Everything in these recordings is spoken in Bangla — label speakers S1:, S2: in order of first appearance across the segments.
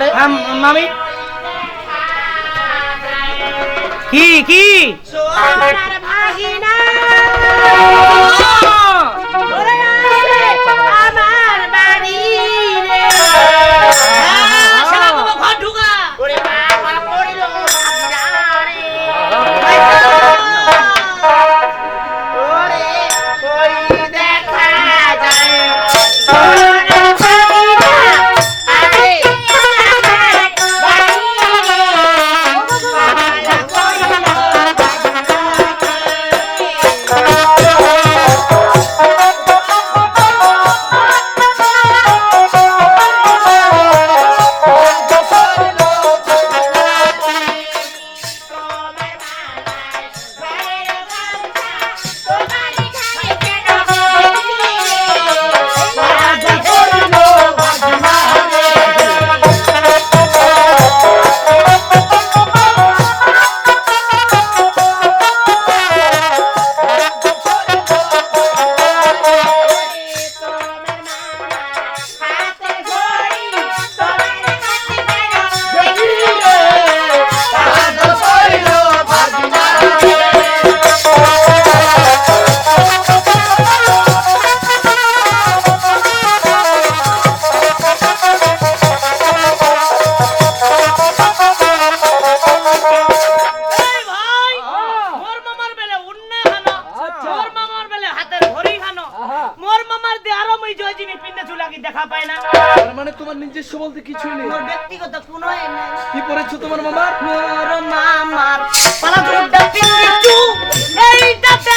S1: রে মামি? কি কি?
S2: ভাগিনা। ওই
S1: জয়জিনি পিন্নে চুলাকি দেখা পায় না।
S3: তার মানে তোমার নিজস্ব বলতে কিছুই নেই।
S1: তোমার ব্যক্তিগত কোনো এ নাই।
S3: কি পরেছো তোমার মামার
S1: মোর মামার পালা তোর
S3: ডাক্তি
S1: এই
S4: ডাক্তি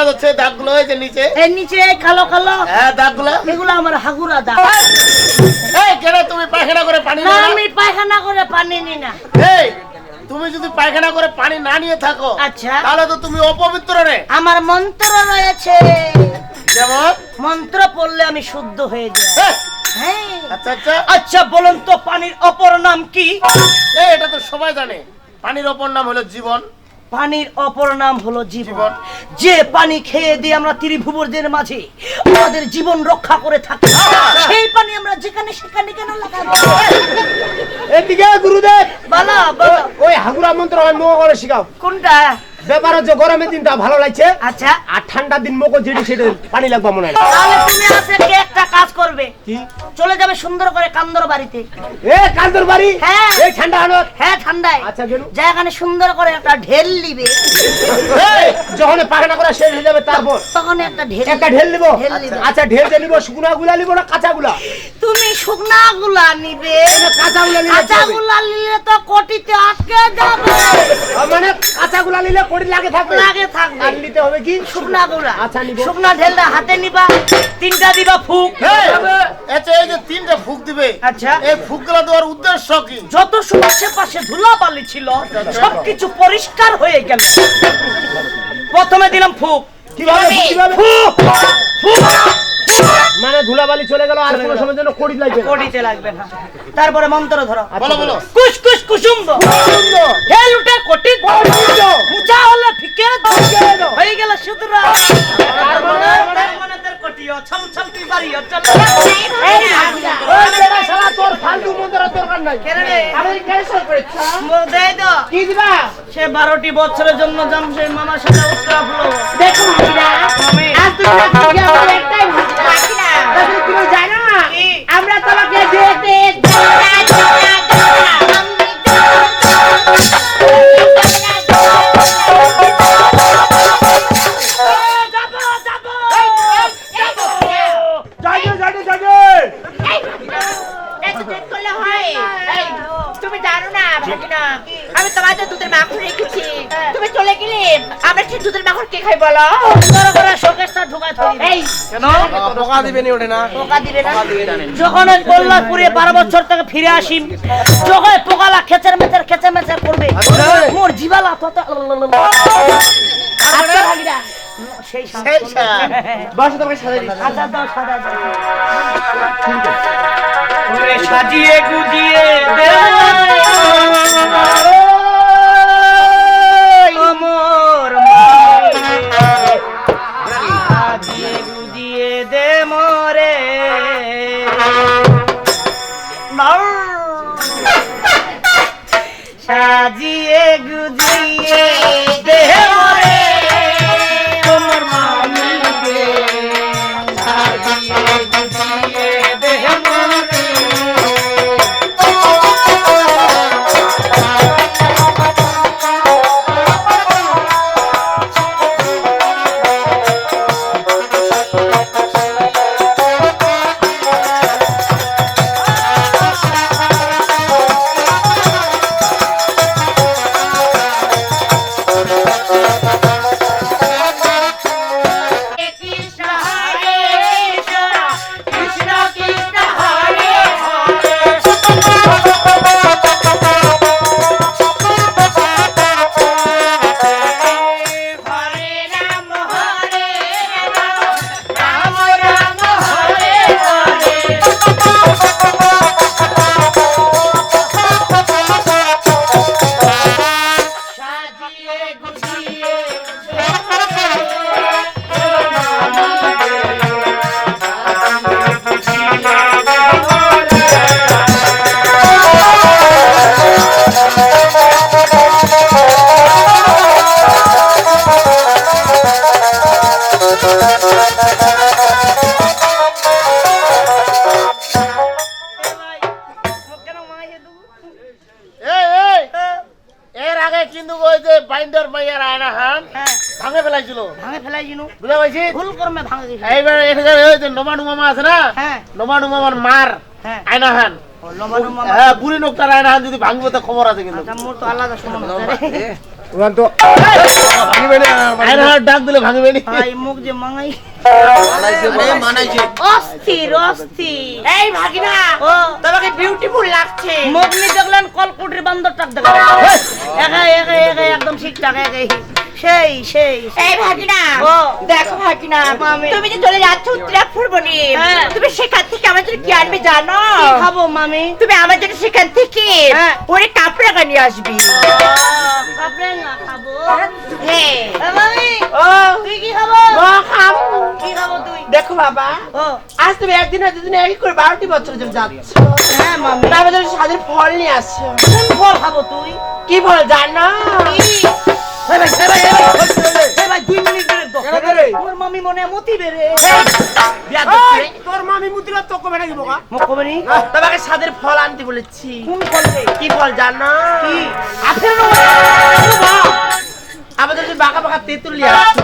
S4: দেখা যাচ্ছে দাগগুলো এই যে নিচে।
S1: নিচে এই কালো কালো।
S4: হ্যাঁ দাগগুলো।
S1: এগুলো আমার হাগুরা দা
S4: এই কেন তুমি পায়খানা করে পানি
S1: না আমি পায়খানা করে পানি নি না।
S4: এই তুমি যদি পায়খানা করে পানি না নিয়ে থাকো
S1: আচ্ছা।
S4: তাহলে তো তুমি অপবিত্র রে।
S1: আমার মন্ত্র রয়েছে।
S4: যেমন?
S1: মন্ত্র পড়লে আমি শুদ্ধ হয়ে যাই।
S4: হ্যাঁ,
S1: হ্যাঁ।
S4: আচ্ছা আচ্ছা।
S1: আচ্ছা বলুন তো পানির অপর নাম কি?
S4: এটা তো সবাই জানে। পানির অপর নাম হলো জীবন।
S1: পানির অপর নাম হলো জীবন। যে পানি খেয়ে দিয়ে আমরা ত্রিভুবনদের মাঝে আমাদের জীবন রক্ষা করে থাকি সেই পানি আমরা যেখানে সেখানে কেন লাগাবো?
S5: এদিকে গুরুদেব।
S1: বালা বালা।
S5: ওই হাগুরা মন্ত্র হয় মুখ করে শিখাও।
S1: কোনটা?
S5: ব্যাপার হচ্ছে গরমের দিনটা ভালো লাগছে।
S1: আচ্ছা।
S5: আর ঠান্ডার দিন মুখ যেটি সেটা পানি লাগবে মনে হয়।
S1: তাহলে তুমি আছে কে একটা কাজ করবে?
S5: কি?
S1: চলে যাবে সুন্দর করে কান্দর বাড়িতে।
S5: এ কান্দর বাড়ি?
S1: হ্যাঁ।
S5: এই ঠান্ডা
S1: হ্যাঁ ঠান্ডায়।
S5: আচ্ছা গেলু
S1: জায়গানে সুন্দর করে একটা ঢেল নিবে।
S5: যখন পাখানা করা শেষ হয়ে যাবে তারপর?
S1: তখন একটা ঢেল
S5: একটা ঢেল নিব। আচ্ছা ঢেল নিব শুকনা গুলা নিব না কাঁচা গুলা?
S1: তুমি শুকনা গুলা নিবে।
S5: কাঁচা গুলা নিলে
S1: কাঁচা গুলা নিলে তো কোটিতে আটকে যাবে।
S5: মানে কাঁচা গুলা নিলে কোটি লাগে থাকবে?
S1: লাগে থাকবে।
S5: আর নিতে হবে কি?
S1: শুকনা গুলা।
S5: আচ্ছা, নিবো।
S1: শুকনা ঢেলটা হাতে নিবা তিনটা দিবা ফুক।
S4: এই, আচ্ছা এই যে তিনটা ফুক দিবে
S1: আচ্ছা।
S4: এই ফুকগুলো দেওয়ার উদ্দেশ্য কি?
S1: যত আশে পাশে ধুলাবালি ছিল সবকিছু পরিষ্কার হয়ে গেল। প্রথমে দিলাম ফুক।
S5: কীভাবে কীভাবে?
S1: ফুক ফুক।
S5: মানে ধুলাবালি চলে গেল আর কোনো সময় জন্য কোটি লাগবে না।
S1: কোটিতে লাগবে না। তারপরে মন্ত্র ধরো।
S4: বলো বলো।
S1: কুস কুস কুসুম্ব। ঢেল উঠে কোটি মুচা হলে ফিকে দাও। হয়ে গেল সুতরা ছম ছম কি বাড়িও চল এই
S5: বেটা শালা তোর ফালতু মন্ত্রের দরকার নাই।
S1: কেন রে?
S5: আমি ক্যান্সেল করেছি?
S1: মুখ দেয় তো।
S5: কি দিবা?
S1: সে বারোটি বছরের জন্য সেই মামার সাথে উত্তরা ফুলো।
S2: দেখো
S1: মামি
S2: আজ তুমি এই
S3: কেন? পোকা দিবেনি ওঠে না?
S1: পোকা দিবে না। যখন ওই কল্যাণপুরে বারো বছর থেকে ফিরে আসি যখন পোকালা খেচের মেচের খেচে মেচের করবে
S3: আচ্ছা।
S1: মোর জিবালা তত
S2: আচ্ছা
S1: সেই।
S5: বাসা তোমাকে সাজাই
S1: আচ্ছা দাও সাদা দাও সাজিয়ে গুজিয়ে দে সাজিয়ে
S4: কিন্তু ওই যে বাইন্ডার মাইয়ার আয়না হান
S1: হ্যাঁ
S4: ভাঙে ফেলাইছিল
S1: ভাঙে ফেলাই জিনু
S4: বুঝতে পারছি
S1: ভুল কর্মে ভাঙে দিছে
S4: এইবার এখানে ওই যে নোমানু মামা আছে না
S1: হ্যাঁ
S4: নোমানু মামার মার
S1: হ্যাঁ
S4: আয়না হান। হ্যাঁ বুড়ি না যদি ভাঙবো তো খবর আছে কিন্তু।
S1: আচ্ছা, মোর তো আলাদা সমান আছে রে।
S3: ওখান তো ভাঙবে না
S4: আয়না ডাক দিলে ভাঙবে নি।
S1: মুখ যে মাঙাই অস্থির অস্থির।
S2: এই ভাগিনা
S1: ও।
S2: তোমাকে বিউটিফুল লাগছে।
S1: মগনি দেখলেন কলকুটির বান্দর টাক একা একা একা একদম ঠিকঠাক একাই সেই সেই
S2: এই ভাগিনা
S1: ও।
S2: দেখো ভাগিনা তুমি যে চলে যাচ্ছ উত্তরাপুর বনি
S1: হ্যাঁ।
S2: তুমি সেখান থেকে আমার জন্য কি আনবে জানো?
S1: খাব মামি?
S2: তুমি আমার জন্য সেখান থেকে
S1: হ্যাঁ।
S2: ওরে কাপড়া নিয়ে আসবি।
S1: কাপড়েঙ্গা খাব।
S2: হ্যাঁ।
S1: মামি
S2: বাবা? আজ তুমি একদিন আর দুদিন একই করে বারোটি বছর যাচ্ছ।
S1: হ্যাঁ মামি।
S2: তুমি আমার সাদের ফল নিয়ে আসছো।
S1: কোন ফল খাব তুই?
S2: কি ফল জানো?
S1: কি? এই ভাই, এই ভাই, এই ভাই, এই ভাই, দুই মিনিট বেরে তো।
S3: কেন বেরে?
S1: মোর মামি মনে মতি বেরে।
S3: তোর মামি মুতিলা তো কবে নাকি বোকা
S1: কবে নি?
S2: তোমাকে সাদের ফল আনতে বলেছি।
S1: কোন ফল
S2: কি ফল জানো?
S1: কি?
S2: আমাদের যে বাঁকা বাঁকা তেঁতুল নিয়ে আসছো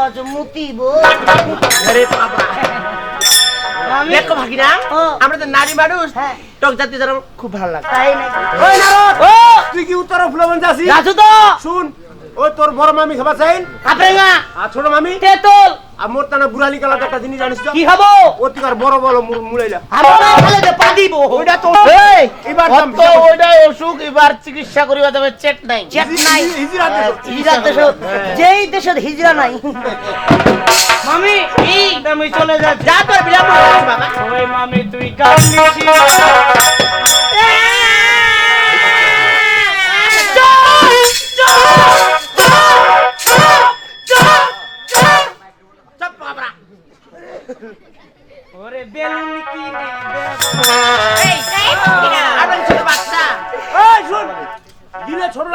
S1: আর মুতিব।
S2: আরে বাবা দেখো ভাগিনা
S1: ও।
S2: আমরা তো নারী মানুষ
S1: হ্যাঁ।
S2: টক জাতি যেন খুব ভালো লাগে
S1: তাই নাকি?
S3: ওই নারদ
S1: ও,
S3: তুই কি উত্তর ফুলবন যাসি
S1: যাচ্ছো তো?
S3: শুন ওই তোর বড় মামি খাবার চাই
S1: কাপড়েঙ্গা,
S3: আর ছোট মামি
S1: তেঁতুল,
S3: মোর টানা বুড়ালি কালার একটা জিনিস জানিস তো
S1: কি খাব?
S3: অতিকার বড় বড় মুলাইলা
S1: আমার না যে পা দিব।
S3: ওইটা তো
S4: এই,
S3: এবার দাম
S4: অত ওইটাই অসুখ এবার চিকিৎসা করিবা তবে চেট নাই
S1: চেত নাই।
S3: হিজরা দে তো।
S1: হিজড়া যেই দেশত হিজড়া নাই মামি আমি চলে যাচ্ছি
S2: যা তোর বিরাম বাবা
S1: ওই মামি তুই কান্দিস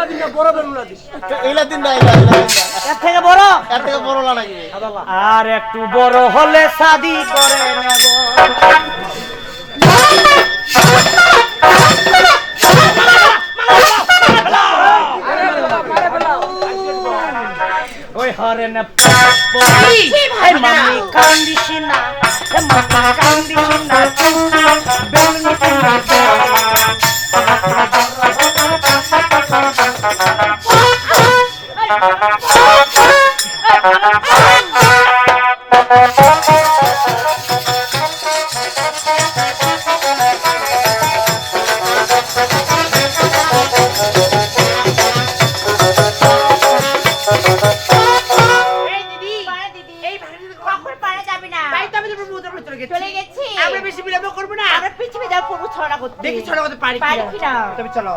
S3: দিলে দিন না বড় বেলুলা দিস
S4: এইলা দিন না এইলা এইলা দিন না।
S1: এর থেকে বড়?
S4: এর থেকে বড় লা নাকি?
S1: আর একটু বড় হলে শাদি করে নেব ওই হরেন এই মামি কান্দিস না মামি কান্দিস না।
S2: দেখি ছড়া করতে পারি পারি কিনা তবে চলো